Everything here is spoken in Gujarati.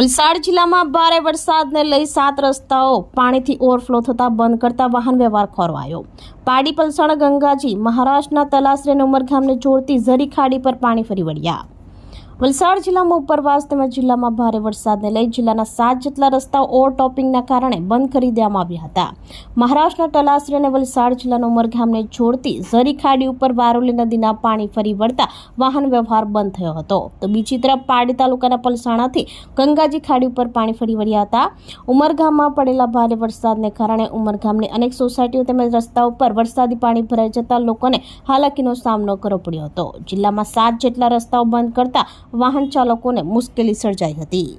વલસાડ જિલ્લામાં ભારે વરસાદને લઈ સાત રસ્તાઓ પાણીથી ઓવરફ્લો થતા બંધ કરતા વાહન વ્યવહાર ખોરવાયો. પાડી પલસાણ ગંગાજી મહારાષ્ટ્રના તલાસરી અને ઉમરગામને જોડતી ઝરી ખાડી પર પાણી ફરી વળ્યા. વલસાડ જિલ્લામાં ઉપરવાસ તેમજ જિલ્લામાં ભારે વરસાદને લઈ જિલ્લાના સાત જેટલા રસ્તાઓ ઓવરટોપિંગના કારણે બંધ કરી દેવામાં આવ્યા હતા. મહારાષ્ટ્રના તલાસરી અને વલસાડ જિલ્લાના ઉમરગામને જોડતી ઝરી ખાડી ઉપર વારોલી નદીના પાણી ફરી વળતા વાહન વ્યવહાર બંધ થયો હતો. તો બીજી તરફ પારડી તાલુકાના પલસાણાથી ગંગાજી ખાડી ઉપર પાણી ફરી વળ્યા હતા. ઉમરગામમાં પડેલા ભારે વરસાદને કારણે ઉમરગામની અનેક સોસાયટીઓ તેમજ રસ્તા ઉપર વરસાદી પાણી ભરાઈ જતા લોકોને હાલાકીનો સામનો કરવો પડ્યો હતો. જિલ્લામાં સાત જેટલા રસ્તાઓ બંધ કરતા વાહન ચાલકોને મુશ્કેલી સર્જાઈ હતી.